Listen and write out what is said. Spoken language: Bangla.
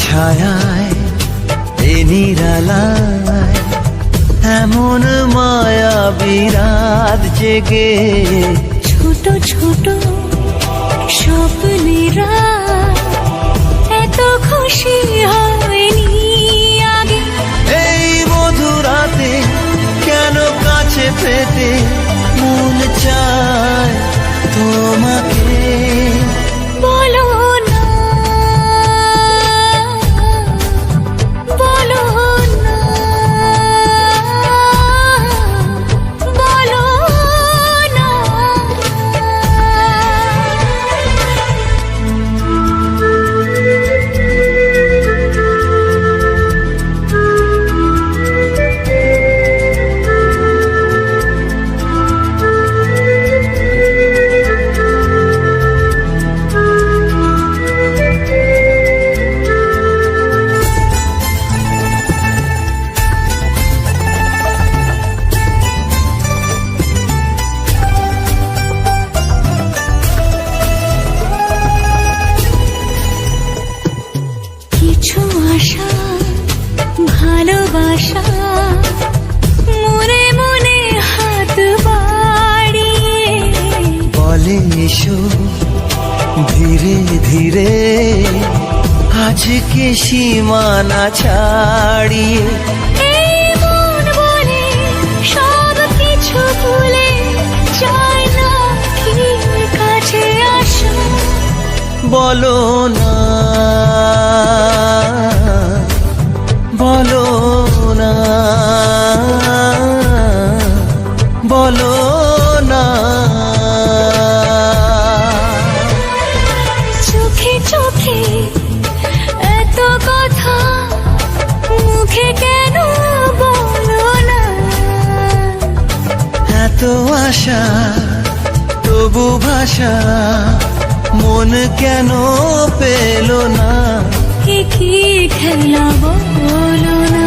ছায়ায় এ নিরালায় এমন মায়া বিরাত জেগে। ছোট ছোট স্বপ্নেরা আশা ভালোবাসা মনে মনে হাত বাড়িয়ে। বলে এসো ধীরে ধীরে আজকে সীমানা ছাড়িয়ে। বলে না। বলো না। চোখে চোখে এত কথা মুখে কেন বলো না? এত আশা তবু ভাষা মন কেন পেল না? কি খেলা বলো না?